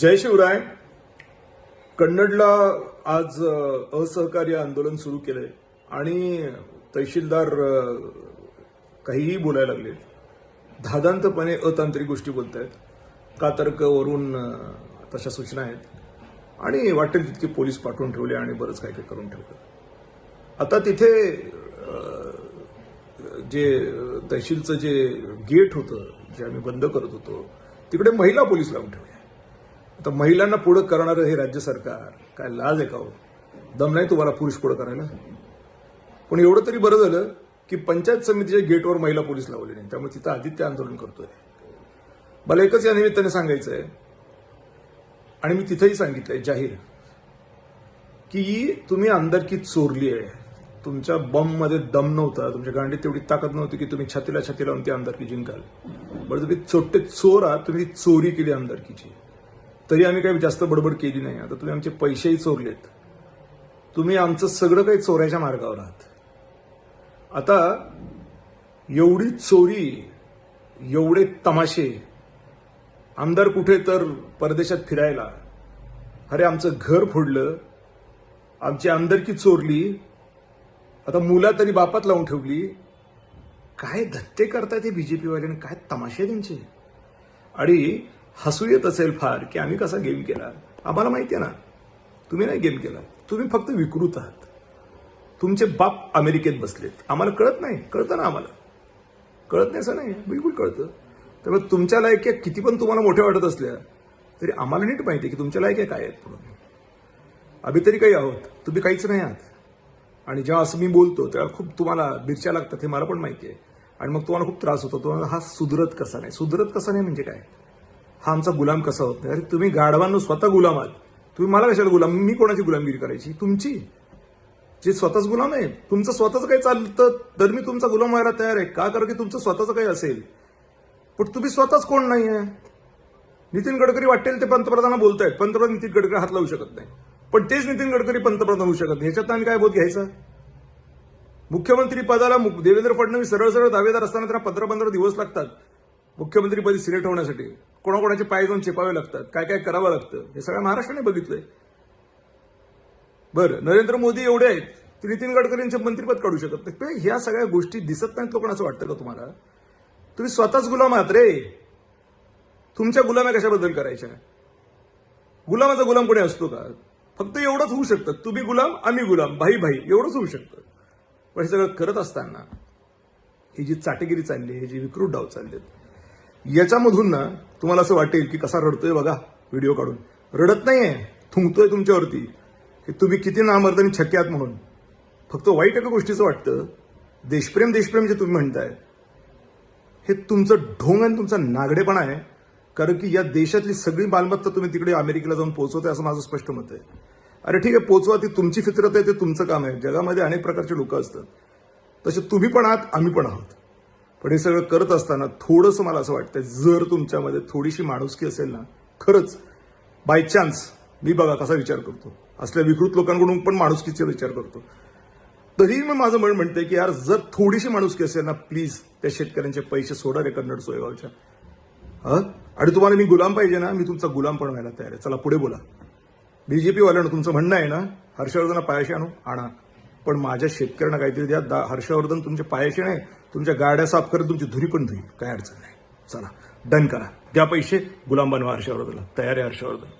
जय शिवराय. कन्नडला आज असहकार्य आंदोलन सुरू केलंय आणि तहसीलदार काहीही बोलायला लागले. धादांतपणे अतांत्रिक गोष्टी बोलत आहेत कातर्कवरून तशा सूचना आहेत. आणि वाटेल तितके पोलीस पाठवून ठेवले आणि बरंच काही काही करून ठेवलं. आता तिथे जे तहसीलचं जे गेट होतं जे आम्ही बंद करत होतो तिकडे महिला पोलीस लावून ठेवल्या आता महिलांना पुढं करणारं हे राज्य सरकार काय लाज आहे का हो? दम नाही तुम्हाला पुरुष पुढं करायला? पण एवढं तरी बरं झालं की पंचायत समितीच्या गेटवर महिला पोलीस लावले नाही. त्यामुळे तिथं आदित्य आंदोलन करतोय. मला एकच या निमित्ताने सांगायचं आहे आणि मी तिथंही सांगितलंय जाहीर. की तुम्ही आमदारकी चोरली आहे. तुमच्या बॉम्बमध्ये दम नव्हता तुमच्या गांडीत तेवढी ताकद नव्हती की तुम्ही छातीला छाती लावून ती आमदारकी जिंकाल. बरं तुम्ही चोट्टे चोर आहात तुम्ही चोरी केली आमदारकीची तरी आम्ही काही जास्त बडबड केली नाही. आता तुम्ही आमचे पैसेही चोरलेत. तुम्ही आमचं सगळं काही चोरायच्या मार्गावर आहात. आता एवढी चोरी एवढे तमाशे आमदार कुठे तर परदेशात फिरायला. अरे आमचं घर फोडलं आमची आमदारकी चोरली आता मुला तरी बापात लावून ठेवली. काय धत्ते करतायत हे बीजेपीवाल्याने काय तमाशे त्यांचे? आणि हसू येत असेल फार की आम्ही कसा गेम केला? आम्हाला माहिती आहे ना. तुम्ही नाही गेम केला. तुम्ही फक्त विकृत आहात. तुमचे बाप अमेरिकेत बसलेत. आम्हाला कळत नाही. कळतं ना आम्हाला. कळत नाही असं नाही. बिलकुल कळतं. त्यामुळे तुमच्या लायक्या किती पण तुम्हाला मोठ्या वाटत असल्या तरी आम्हाला नीट माहिती आहे की तुमच्या लायक्या काय आहेत म्हणून. आम्ही तरी काही आहोत. तुम्ही काहीच नाही आहात. आणि जेव्हा असं मी बोलतो तेव्हा खूप तुम्हाला बिरच्या लागतात हे मला पण माहिती आहे. आणि मग तुम्हाला खूप त्रास होतो. तुम्हाला हा सुधरत कसा नाही? सुधरत कसा नाही म्हणजे काय? हा आमचा गुलाम कसा होत? नाही अरे तुम्ही गाढवांनो स्वतः गुलाम आहात. तुम्ही मला कशाला गुलाम? मी कोणाची गुलामगिरी करायची? तुमची. जे स्वतःच गुलाम आहे तुमचं स्वतःच काही चालतं तर मी तुमचा गुलाम व्हायला तयार आहे. का? कारण की तुमचं स्वतःचं काही असेल. पण तुम्ही स्वतःच कोण नाही आहे नितीन गडकरी वाटेल ते पंतप्रधानांना बोलतायत. पंतप्रधान नितीन गडकरी हात लावू शकत नाही. पण तेच नितीन गडकरी पंतप्रधान होऊ शकत नाही. ह्याच्यात आणि काय बोध घ्यायचा? मुख्यमंत्री पदाला मु- देवेंद्र फडणवीस सरळ सरळ दावेदार असताना त्यांना पंधरा पंधरा दिवस लागतात. मुख्यमंत्रीपदी सिलेक्ट होण्यासाठी. कोणाकोणाचे पाय जाऊन चेपावे लागतात. काय काय करावं लागतं? हे सगळ्या महाराष्ट्राने बघितलंय. बरं नरेंद्र मोदी एवढे आहेत ते नितीन गडकरींचे मंत्रीपद काढू शकत नाही ह्या सगळ्या गोष्टी दिसत नाहीत लोकांना असं वाटतं का तुम्हाला? तुम्ही स्वतःच गुलाम आहात रे. तुमच्या गुलाम्या कशाबद्दल करायच्या? गुलामाचा गुलाम कोणी असतो का? फक्त एवढंच होऊ शकतं. तुम्ही गुलाम आम्ही गुलाम भाई भाई एवढंच होऊ शकतं. पण हे सगळं करत असताना ही जी चाटेगिरी चालली आहे, जी विकृत डाव चाललेत याच्यामधून ना तुम्हाला असं वाटेल की कसा रडतोय बघा व्हिडिओ काढून. रडत नाहीये थुंकतोय तुमच्यावरती. की तुम्ही किती नामर्दानी छक्के आहात म्हणून. फक्त वाईट एका गोष्टीचं वाटतं देशप्रेम देशप्रेम जे तुम्ही म्हणताय हे तुमचं ढोंग आणि तुमचा नागडेपणा आहे. कारण की या देशातली सगळी मालमत्ता तुम्ही तिकडे अमेरिकेला जाऊन पोहोचवताय असं माझं स्पष्ट मत आहे. अरे ठीक आहे पोचवा ती तुमची फितरत आहे ते तुमचं काम आहे. जगामध्ये अनेक प्रकारचे लोक असतात. तसे तुम्ही पण आहात आम्ही पण आहोत. पण हे सगळं करत असताना थोडंसं मला असं वाटतं जर तुमच्यामध्ये थोडीशी माणुसकी असेल ना खरंच बाय चान्स मी बघा कसा विचार करतो. असल्या विकृत लोकांकडून पण माणुसकीचा विचार करतो. तरीही मी माझं मन म्हणते की यार जर थोडीशी माणुसकी असेल ना प्लीज त्या शेतकऱ्यांचे पैसे सोडा रे कन्नड सोयगावच्या. हां? आणि तुम्हाला मी गुलाम पाहिजे ना मी तुमचा गुलाम पण व्हायला तयार आहे. चला पुढे बोला. बीजेपीवाल्यानं तुमचं म्हणणं आहे ना हर्षवर्धन पायाशी आणू आणा. पण माझ्या शेतकऱ्यांना काहीतरी द्या. दा- हर्षवर्धन तुमचे पायाशी नाही तुमच्या गाड्या साफ करत तुमची धुरी पण धुईल काय अडचण नाही. चला डन करा. द्या पैसे गुलाम बनवा हर्षवर्धनला तयार आहे हर्षवर्धन